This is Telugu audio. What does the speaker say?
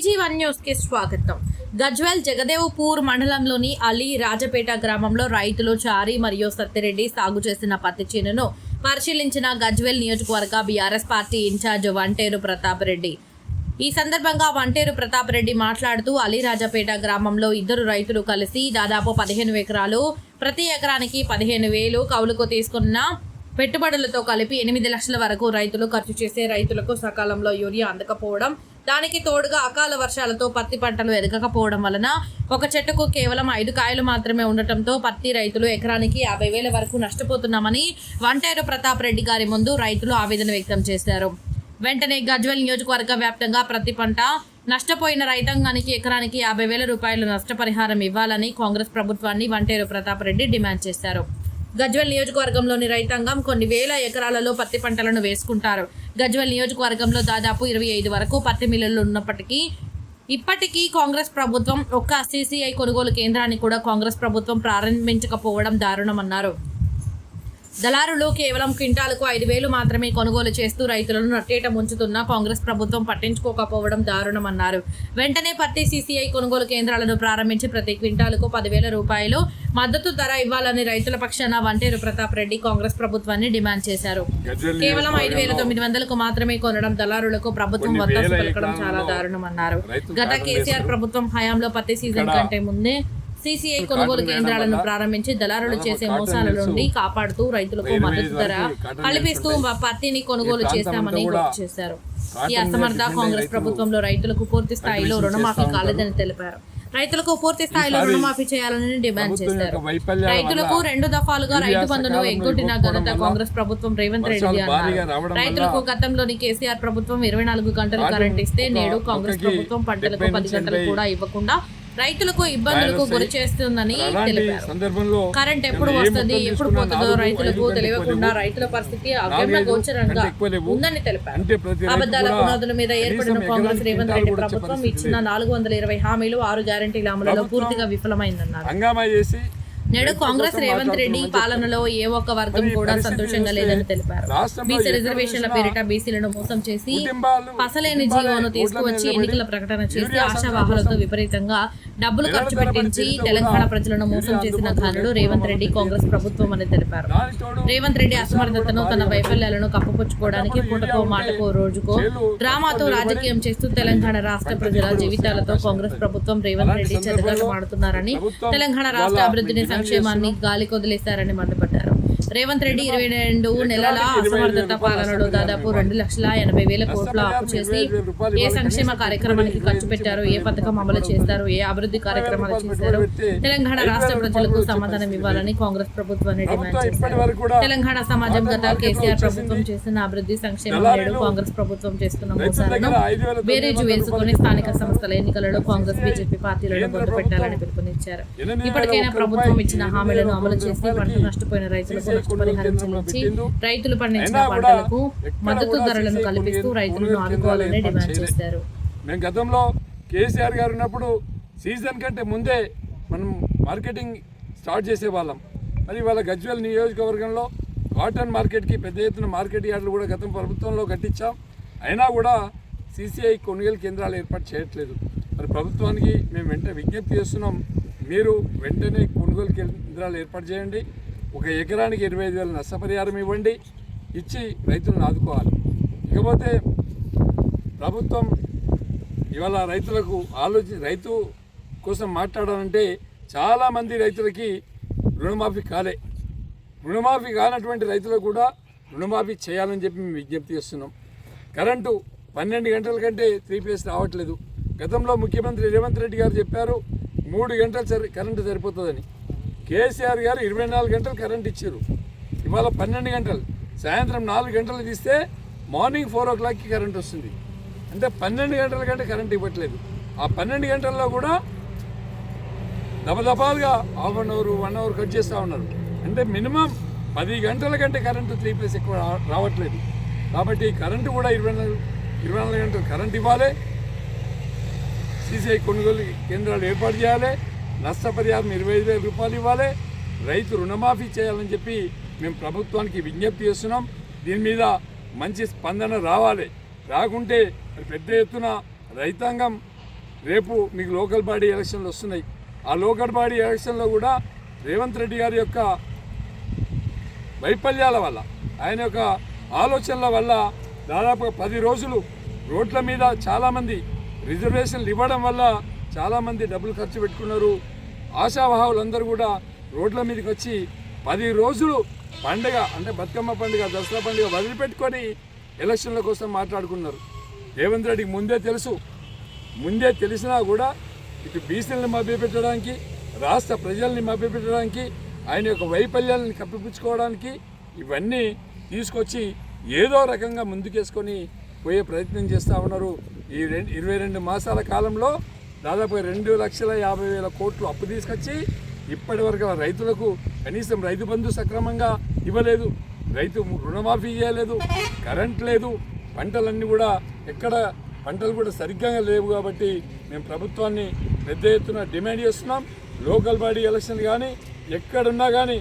న్యూస్కి స్వాగతం. గజ్వేల్ జగదేవ్పూర్ మండలంలోని అలీ రాజపేట గ్రామంలో రైతులు చారి మరియు సత్తిరెడ్డి సాగు చేసిన పత్తి చేనును పరిశీలించిన గజ్వేల్ నియోజకవర్గ BRS party incharge Vanteru Pratap Reddy. ఈ సందర్భంగా వంటేరు ప్రతాప్ రెడ్డి మాట్లాడుతూ అలీరాజపేట గ్రామంలో ఇద్దరు రైతులు కలిసి దాదాపు పదిహేను ఎకరాలు ప్రతి ఎకరానికి పదిహేను వేలు కౌలుకు తీసుకున్న పెట్టుబడులతో కలిపి ఎనిమిది లక్షల వరకు రైతులు ఖర్చు చేసే రైతులకు సకాలంలో యూరియా అందకపోవడం దానికి తోడుగా అకాల వర్షాలతో పత్తి పంటలు ఎదగకపోవడం వలన ఒక చెట్టుకు కేవలం ఐదు కాయలు మాత్రమే ఉండటంతో పత్తి రైతులు ఎకరానికి యాభై వేల వరకు నష్టపోతున్నామని వంటేరు ప్రతాప్ రెడ్డి గారి ముందు రైతులు ఆవేదన వ్యక్తం చేశారు. వెంటనే గజ్వెల్ నియోజకవర్గ వ్యాప్తంగా ప్రతి పంట నష్టపోయిన రైతాంగానికి ఎకరానికి యాభై వేల రూపాయలు నష్టపరిహారం ఇవ్వాలని కాంగ్రెస్ ప్రభుత్వాన్ని వంటేరు ప్రతాప్ రెడ్డి డిమాండ్ చేశారు. గజ్వెల్ నియోజకవర్గంలోని రైతాంగం కొన్ని వేల ఎకరాలలో పత్తి పంటలను వేసుకుంటారు. గజ్వెల్ నియోజకవర్గంలో దాదాపు ఇరవై ఐదు వరకు పత్తి మిల్లులు ఉన్నప్పటికీ ఇప్పటికీ కాంగ్రెస్ ప్రభుత్వం ఒక్క సీసీఐ కొనుగోలు కేంద్రాన్ని కూడా కాంగ్రెస్ ప్రభుత్వం ప్రారంభించకపోవడం దారుణమన్నారు. దళారులు కేవలం క్వింటాలకు ఐదు వేలు మాత్రమే కొనుగోలు చేస్తూ రైతులను నట్టేట ముంచుతున్న కాంగ్రెస్ ప్రభుత్వం పట్టించుకోకపోవడం దారుణమన్నారు. వెంటనే పత్తి సీసీఐ కొనుగోలు కేంద్రాలను ప్రారంభించి ప్రతి క్వింటాలకు పదివేల రూపాయలు మద్దతు ధర ఇవ్వాలని రైతుల పక్షాన వంటేరు ప్రతాప్ రెడ్డి కాంగ్రెస్ ప్రభుత్వాన్ని డిమాండ్ చేశారు. కేవలం ఐదు వేల తొమ్మిది వందలకు మాత్రమే కొనడం దళారులకు ప్రభుత్వం పలకడం చాలా దారుణమన్నారు. గత కేసీఆర్. ప్రభుత్వం హయాంలో పత్తి సీజన్ కంటే ముందే సీసీఐ కొనుగోలు కేంద్రాలను ప్రారంభించి దళారులు చేసే మోసాల నుండి కాపాడుతూ రైతులకు మద్దతు ధర కల్పిస్తూ. పత్తిని కొనుగోలు చేస్తామని గుర్తు చేశారు. ఈ అసమర్థ కాంగ్రెస్ ప్రభుత్వంలో రైతులకు పూర్తి స్థాయిలో రుణమాఫీ కాలేదని తెలిపారు. రైతులకు పూర్తి స్థాయిలో రుణమాఫీ చేయాలని డిమాండ్ చేశారు. రైతులకు రెండు దఫాలుగా రైతు బంధును ఎగ్గొట్టిన ఘనత కాంగ్రెస్ ప్రభుత్వం రేవంత్ రెడ్డి అన్నారు. రైతులకు గతంలోని కేసీఆర్ ప్రభుత్వం ఇరవై నాలుగు గంటలు కరెంట్ ఇస్తే నేడు కాంగ్రెస్ ప్రభుత్వం పంటలకు పది గంటలు కూడా ఇవ్వకుండా రైతులకు ఇబ్బందులకు. గురి చేస్తుందని తెలిపారు కరెంట్ ఎప్పుడు వస్తుంది ఎప్పుడు పోతుందో రైతులకు తెలియకుండా. రైతుల పరిస్థితి అగమ్య గోచరంగా. ఉందని తెలిపారు కూడా పునాదుల మీద ఏర్పడిన కాంగ్రెస్ రేవంత్ రెడ్డి ప్రభుత్వం ఇచ్చిన నాలుగు వందల ఇరవై హామీలు ఆరు గ్యారంటీల అమలులో పూర్తిగా విఫలమైందన్నారు చేసి నేడు కాంగ్రెస్ రేవంత్ రెడ్డి పాలనలో ఏ ఒక్క వర్గం కూడా సంతోషంగా లేదని తెలిపారు. బీసీ రిజర్వేషన్ల పేరిట బీసీలను మోసం చేసి పసలేని జీవోను తీసుకువచ్చి ఎన్నికల ప్రకటన చేసి ఆశావాహులతో విపరీతంగా డబ్బులు ఖర్చు పెట్టించి తెలంగాణ ప్రజలను మోసం చేసిన ఘనుడు రేవంత్ రెడ్డి కాంగ్రెస్ ప్రభుత్వం అని తెలిపారు. రేవంత్ రెడ్డి అసమర్థతను తన వైఫల్యాలను కప్పుపుచ్చుకోవడానికి పూటకో మాటకో రోజుకో డ్రామాతో రాజకీయం చేస్తూ తెలంగాణ రాష్ట్ర ప్రజల జీవితాలతో కాంగ్రెస్ ప్రభుత్వం రేవంత్ రెడ్డి చెదగటమాడుతున్నారని తెలంగాణ రాష్ట్ర అభివృద్ధిని సంక్షేమాన్ని గాలి కొదిలేశారని మండిపడ్డారు రేవంత్ రెడ్డి ఇరవై రెండు నెలల అసమర్థత పాలనలో దాదాపు రెండు లక్షల ఎనభై వేల కోట్ల అప్పు చేసి ఏ సంక్షేమ కార్యక్రమానికి ఖర్చు పెట్టారు ఏ పథకం అమలు చేస్తారు ఏ అభివృద్ధి కార్యక్రమాలు చేశారు తెలంగాణ రాష్ట్ర ప్రజలకు సమాధానం ఇవ్వాలని కాంగ్రెస్ ప్రభుత్వాన్ని డిమాండ్ చేశారు. తెలంగాణ సమాజం గత కేసీఆర్ ప్రభుత్వం చేసిన అభివృద్ధి సంక్షేమం నేడు కాంగ్రెస్ ప్రభుత్వం చేస్తున్న మోసాలను బేరీజు వేసుకుని స్థానిక సంస్థల ఎన్నికలలో కాంగ్రెస్ బీజేపీ పార్టీలను బొందు పెట్టాలని పిలుపునిచ్చారు. ఇప్పటికైనా ప్రభుత్వం ఇచ్చిన హామీలను అమలు చేసి పంట నష్టపోయిన రైతులకు చెల్లించి రైతులు పండించిన పంటలకు మద్దతు ధరలను కల్పిస్తూ రైతులను ఆదుకోవాలని డిమాండ్ చేశారు. మేము గతంలో కేసీఆర్ గారు ఉన్నప్పుడు సీజన్ కంటే ముందే మనం మార్కెటింగ్ స్టార్ట్ చేసేవాళ్ళం. మరి వాళ్ళ గజ్వేల్ నియోజకవర్గంలో కాటన్ మార్కెట్కి పెద్ద ఎత్తున మార్కెట్ యార్డులు కూడా గతం ప్రభుత్వంలో కట్టించాం. అయినా కూడా సీసీఐ కొనుగోలు కేంద్రాలు ఏర్పాటు చేయట్లేదు. మరి ప్రభుత్వానికి మేము వెంటనే విజ్ఞప్తి చేస్తున్నాం. మీరు వెంటనే కొనుగోలు కేంద్రాలు ఏర్పాటు చేయండి. ఒక ఎకరానికి ఇరవై ఐదు వేల నష్టపరిహారం ఇవ్వండి ఇచ్చి రైతులను ఆదుకోవాలి. ఇకపోతే ప్రభుత్వం ఇవాళ రైతులకు ఆలోచి రైతు కోసం మాట్లాడాలంటే చాలామంది రైతులకి రుణమాఫీ కాలే. రుణమాఫీ కానటువంటి రైతులకు కూడా రుణమాఫీ చేయాలని చెప్పి మేము విజ్ఞప్తి చేస్తున్నాం. కరెంటు పన్నెండు గంటల కంటే త్రీ ఫేస్ రావట్లేదు. గతంలో ముఖ్యమంత్రి రేవంత్ రెడ్డి గారు చెప్పారు మూడు గంటలు సరి కరెంటు సరిపోతుందని. కేసీఆర్ గారు ఇరవై నాలుగు గంటలు కరెంట్ ఇచ్చారు. ఇవాళ పన్నెండు గంటలు. సాయంత్రం నాలుగు గంటలు తీస్తే మార్నింగ్ ఫోర్ ఓ క్లాక్కి కరెంట్ వస్తుంది. అంటే పన్నెండు గంటల కంటే కరెంట్ ఇవ్వట్లేదు. ఆ పన్నెండు గంటల్లో కూడా దబదబాలుగా half an hour one hour cut చేస్తూ ఉన్నారు. అంటే మినిమం పది గంటల కంటే కరెంటు త్రీ ప్లేస్ ఎక్కువ రావట్లేదు. కాబట్టి కరెంటు కూడా ఇరవై నాలుగు ఇరవై నాలుగు గంటలు కరెంట్ ఇవ్వాలి. సీసీఐ కొనుగోలు కేంద్రాలు ఏర్పాటు చేయాలి. నష్టపరిహారం ఇరవై ఐదు వేల రూపాయలు ఇవ్వాలి. రైతు రుణమాఫీ చేయాలని చెప్పి మేము ప్రభుత్వానికి విజ్ఞప్తి చేస్తున్నాం. దీని మీద మంచి స్పందన రావాలి. రాకుంటే పెద్ద ఎత్తున రైతాంగం రేపు మీకు లోకల్ బాడీ ఎలక్షన్లు వస్తున్నాయి. ఆ లోకల్ బాడీ ఎలక్షన్లో కూడా రేవంత్ రెడ్డి గారి యొక్క వైఫల్యాల వల్ల ఆయన యొక్క ఆలోచనల వల్ల దాదాపు పది రోజులు రోడ్ల మీద చాలామంది రిజర్వేషన్లు ఇవ్వడం వల్ల చాలామంది డబ్బులు ఖర్చు పెట్టుకున్నారు. ఆశావాహులందరూ కూడా రోడ్ల మీదకి వచ్చి పది రోజులు పండగ అంటే బతుకమ్మ పండుగ దసరా పండుగ వదిలిపెట్టుకొని ఎలక్షన్ల కోసం మాట్లాడుకున్నారు. రేవంత్ రెడ్డికి ముందే తెలుసు. ముందే తెలిసినా కూడా ఇటు బీసీలను మభ్యపెట్టడానికి రాష్ట్ర ప్రజల్ని మభ్యపెట్టడానికి ఆయన యొక్క వైఫల్యాలను కప్పిపుచ్చుకోవడానికి ఇవన్నీ తీసుకొచ్చి ఏదో రకంగా ముందుకేసుకొని పోయే ప్రయత్నం చేస్తూ ఉన్నారు. ఈ రెండు ఇరవై రెండు మాసాల కాలంలో దాదాపు రెండు లక్షల యాభై వేల కోట్లు అప్పు తీసుకొచ్చి ఇప్పటి వరకు రైతులకు కనీసం రైతు బంధు సక్రమంగా ఇవ్వలేదు. రైతు రుణమాఫీ చేయలేదు. కరెంట్ లేదు. పంటలన్నీ కూడా ఎక్కడ పంటలు కూడా సరిగ్గా లేవు కాబట్టి మేము ప్రభుత్వాన్ని పెద్ద ఎత్తున డిమాండ్ చేస్తున్నాం. లోకల్ బాడీ ఎలక్షన్ కానీ ఎక్కడున్నా కానీ